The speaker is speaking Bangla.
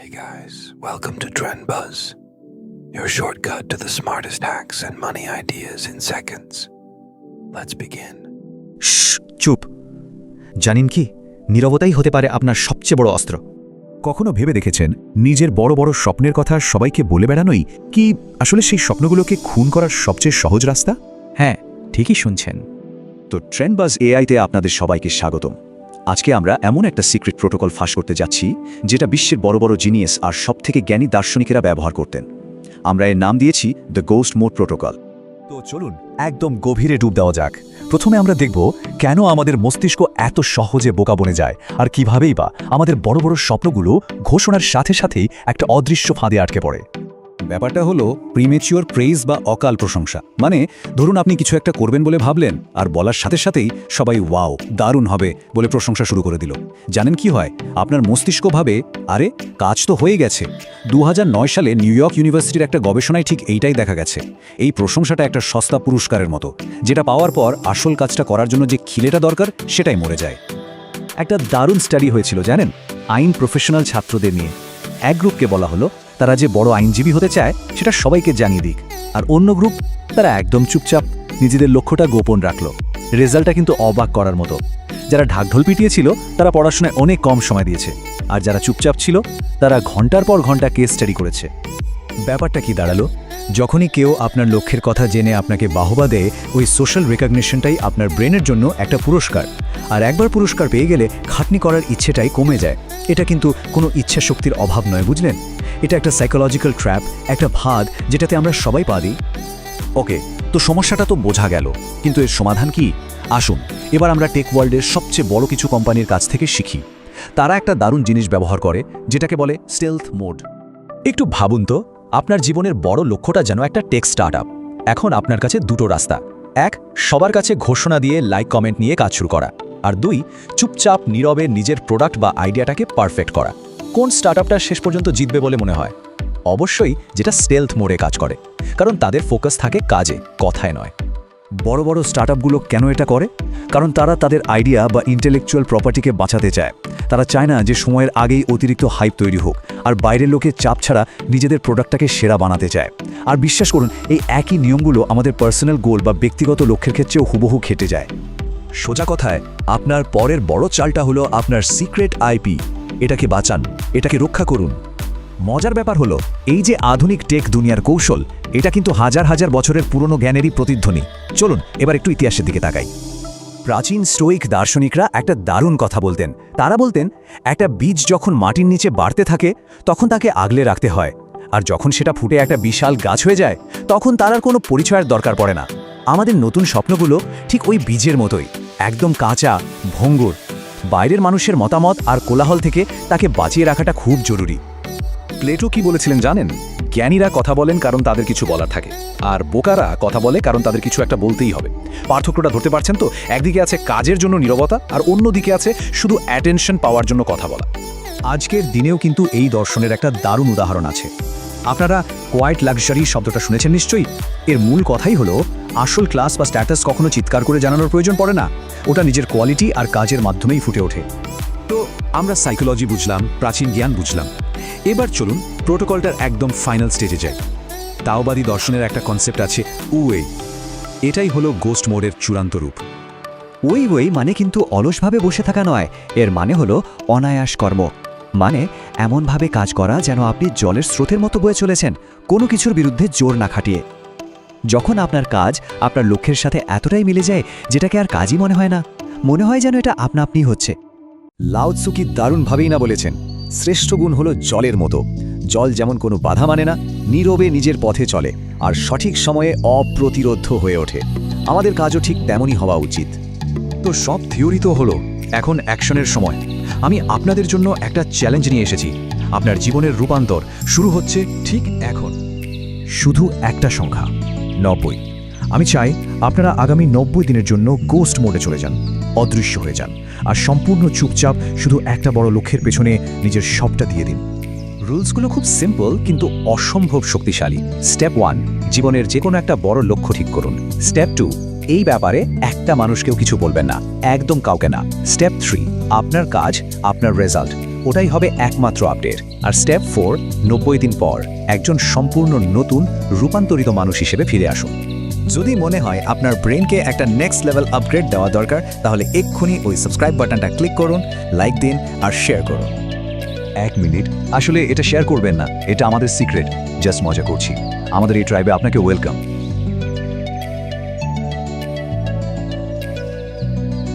Hey guys, welcome to Trend Buzz, your shortcut to the smartest hacks and money ideas in seconds. Let's begin. শশ, চুপ। জানেন কি নীরবতাই হতে পারে আপনার সবচেয়ে বড় অস্ত্র। কখনো ভেবে দেখেছেন নিজের বড় বড় স্বপ্নের কথা সবাইকে বলে বেড়ানোই কি আসলে সেই স্বপ্নগুলোকে খুন করার সবচেয়ে সহজ রাস্তা? হ্যাঁ ঠিকই শুনছেন। তো ট্রেন্ডবাজ এআইতে আপনাদের সবাইকে স্বাগতম। আজকে আমরা এমন একটা সিক্রেট প্রোটোকল ফাঁস করতে যাচ্ছি, যেটা বিশ্বের বড় বড় জিনিয়াস আর সবথেকে জ্ঞানী দার্শনিকেরা ব্যবহার করতেন। আমরা এর নাম দিয়েছি দ্য গোস্ট মোড প্রোটোকল তো চলুন, একদম গভীরে ডুব দেওয়া যাক। প্রথমে আমরা দেখব কেন আমাদের মস্তিষ্ক এত সহজে বোকা বনে যায়, আর কিভাবেই বা আমাদের বড় বড় স্বপ্নগুলো ঘোষণার সাথে সাথেই একটা অদৃশ্য ফাঁদে আটকে পড়ে। ব্যাপারটা হলো প্রিমেচিওর প্রেইজ বা অকাল প্রশংসা। মানে ধরুন আপনি কিছু একটা করবেন বলে ভাবলেন, আর বলার সাথে সাথেই সবাই, ওয়াও, দারুণ হবে বলে প্রশংসা শুরু করে দিল। জানেন কি হয়? আপনার মস্তিষ্ক ভাবে, আরে, কাজ তো হয়ে গেছে। দু হাজার নয় সালে নিউ ইয়র্ক ইউনিভার্সিটির একটা গবেষণায় ঠিক এইটাই দেখা গেছে। এই প্রশংসাটা একটা সস্তা পুরস্কারের মতো, যেটা পাওয়ার পর আসল কাজটা করার জন্য যে খিলেটা দরকার, সেটাই মরে যায়। একটা দারুণ স্টাডি হয়েছিল, জানেন? আইন প্রফেশনাল ছাত্রদের নিয়ে। এক গ্রুপকে বলা হলো তারা যে বড় আইনজীবী হতে চায়, সেটা সবাইকে জানিয়ে দিক। আর অন্য গ্রুপ, তারা একদম চুপচাপ নিজেদের লক্ষ্যটা গোপন রাখল। রেজাল্টটা কিন্তু অবাক করার মতো। যারা ঢাকঢোল পিটিয়েছিল, তারা পড়াশোনায় অনেক কম সময় দিয়েছে। আর যারা চুপচাপ ছিল, তারা ঘণ্টার পর ঘণ্টা কেস স্টাডি করেছে। ব্যাপারটা কি দাঁড়াল? যখনই কেউ আপনার লক্ষ্যের কথা জেনে আপনাকে বাহবা দেয়, ওই সোশ্যাল রেকগনিশনটাই আপনার ব্রেনের জন্য একটা পুরস্কার। আর একবার পুরস্কার পেয়ে গেলে খাটনি করার ইচ্ছেটাই কমে যায়। এটা কিন্তু কোনো ইচ্ছা শক্তির অভাব নয়, বুঝলেন? এটা একটা সাইকোলজিক্যাল ট্র্যাপ একটা ভাদ যেটাতে আমরা সবাই পা দিই। ওকে তো সমস্যাটা তো বোঝা গেল, কিন্তু এর সমাধান কি? আসুন, এবার আমরা টেক ওয়ার্ল্ডের সবচেয়ে বড় কিছু কোম্পানির কাছ থেকে শিখি। তারা একটা দারুণ জিনিস ব্যবহার করে, যেটাকে বলে স্টেলথ মোড একটু ভাবুন তো, আপনার জীবনের বড় লক্ষ্যটা যেন একটা টেক স্টার্ট এখন আপনার কাছে দুটো রাস্তা। এক, সবার কাছে ঘোষণা দিয়ে লাইক কমেন্ট নিয়ে কাজ শুরু করা। আর দুই, চুপচাপ নীরবে নিজের প্রোডাক্ট বা আইডিয়াটাকে পারফেক্ট করা। কোন স্টার্টআপটা শেষ পর্যন্ত জিতবে বলে মনে হয়? অবশ্যই যেটা স্টেলথ মোডে কাজ করে। কারণ তাদের ফোকাস থাকে কাজে, কথায় নয়। বড় বড় স্টার্টআপগুলো কেন এটা করে? কারণ তারা তাদের আইডিয়া বা ইন্টেলেকচুয়াল প্রপার্টিকে বাঁচাতে চায়। তারা চায় না যে সময়ের আগেই অতিরিক্ত হাইপ তৈরি হোক। আর বাইরের লোকের চাপ ছাড়া নিজেদের প্রোডাক্টটাকে সেরা বানাতে চায়। আর বিশ্বাস করুন, এই একই নিয়মগুলো আমাদের পার্সোনাল গোল বা ব্যক্তিগত লক্ষ্যের ক্ষেত্রেও হুবহু খেটে যায়। সোজা কথায়, আপনার পরের বড় চালটা হলো আপনার সিক্রেট আইপি এটাকে বাঁচান, এটাকে রক্ষা করুন। মজার ব্যাপার হলো, এই যে আধুনিক টেক দুনিয়ার কৌশল, এটা কিন্তু হাজার হাজার বছরের পুরনো জ্ঞানেরই প্রতিধ্বনি। চলুন, এবার একটু ইতিহাসের দিকে তাকাই। প্রাচীন স্টোইক দার্শনিকরা একটা দারুণ কথা বলতেন। তারা বলতেন, একটা বীজ যখন মাটির নিচে বাড়তে থাকে, তখন তাকে আগলে রাখতে হয়। আর যখন সেটা ফুটে একটা বিশাল গাছ হয়ে যায়, তখন তার আর কোনো পরিচয়ের দরকার পড়ে না। আমাদের নতুন স্বপ্নগুলো ঠিক ওই বীজের মতোই, একদম কাঁচা, ভঙ্গুর বাইরের মানুষের মতামত আর কোলাহল থেকে তাকে বাঁচিয়ে রাখাটা খুব জরুরি। প্লেটো কি বলেছিলেন জানেন? জ্ঞানীরা কথা বলেন কারণ তাদের কিছু বলার থাকে। আর বোকারা কথা বলে কারণ তাদের কিছু একটা বলতেই হবে। পার্থক্যটা ধরতে পারছেন তো? একদিকে আছে কাজের জন্য নীরবতা আর অন্যদিকে আছে শুধু অ্যাটেনশন পাওয়ার জন্য কথা বলা। আজকের দিনেও কিন্তু এই দর্শনের একটা দারুণ উদাহরণ আছে। আপনারা কোয়াইট লাক্সারি শব্দটা শুনেছেন নিশ্চয়ই? এর মূল কথাই হলো, আসল ক্লাস বা স্ট্যাটাস কখনো চিৎকার করে জানানোর প্রয়োজন পড়ে না। ওটা নিজের কোয়ালিটি আর কাজের মাধ্যমেই ফুটে ওঠে। তো আমরা সাইকোলজি বুঝলাম, প্রাচীন জ্ঞান বুঝলাম। এবার চলুন প্রোটোকলটার একদম ফাইনাল স্টেজে যাই। তাওবাদী দর্শনের একটা কনসেপ্ট আছে উয়ে এটাই হলো গোস্ট মোডের চূড়ান্ত রূপ। ওই ওই মানে কিন্তু অলসভাবে বসে থাকা নয়, এর মানে হলো অনায়াস কর্ম মানে এমনভাবে কাজ করা যেন আপনি জলের স্রোতের মতো বয়ে চলেছেন, কোনো কিছুর বিরুদ্ধে জোর না খাটিয়ে। যখন আপনার কাজ আপনার লক্ষ্যের সাথে এতটাই মিলে যায়, যেটাকে আর কাজই মনে হয় না। মনে হয় যেন এটা আপনা আপনি হচ্ছে। লাউৎসুকি দারুণভাবেই না বলেছেন, শ্রেষ্ঠ গুণ হলো জলের মতো। জল যেমন কোনো বাধা মানে না, নীরবে নিজের পথে চলে, আর সঠিক সময়ে অপ্রতিরোধ্য হয়ে ওঠে। আমাদের কাজও ঠিক তেমনই হওয়া উচিত। তো সব থিওরি তো হলো, এখন অ্যাকশনের সময়। আমি আপনাদের জন্য একটা চ্যালেঞ্জ নিয়ে এসেছি। আপনার জীবনের রূপান্তর শুরু হচ্ছে ঠিক এখন। শুধু একটা সংখ্যা, নব্বই। আমি চাই আপনারা আগামী নব্বই দিনের জন্য গোস্ট মোডে চলে যান, অদৃশ্য হয়ে যান, আর সম্পূর্ণ চুপচাপ শুধু একটা বড় লক্ষ্যের পেছনে নিজের সবটা দিয়ে দিন। রুলসগুলো খুব সিম্পল কিন্তু অসম্ভব শক্তিশালী। স্টেপ ওয়ান জীবনের যে কোনো একটা বড় লক্ষ্য ঠিক করুন। স্টেপ টু এই ব্যাপারে একটা মানুষকেও কিছু বলবেন না, একদম কাউকে না। স্টেপ থ্রি আপনার কাজ, আপনার রেজাল্ট ওটাই হবে একমাত্র আপডেট আর স্টেপ ফোর নব্বই দিন পর একজন সম্পূর্ণ নতুন, রূপান্তরিত মানুষ হিসেবে ফিরে আসুন। যদি মনে হয় আপনার ব্রেনকে একটা নেক্সট লেভেল আপগ্রেড দেওয়া দরকার, তাহলে এক্ষুনি ওই সাবস্ক্রাইব বাটনটা ক্লিক করুন লাইক দিন আর শেয়ার করুন। এক মিনিট। আসলে এটা শেয়ার করবেন না। এটা আমাদের সিক্রেট জাস্ট মজা করছি। আমাদের এই ট্রাইবে আপনাকে ওয়েলকাম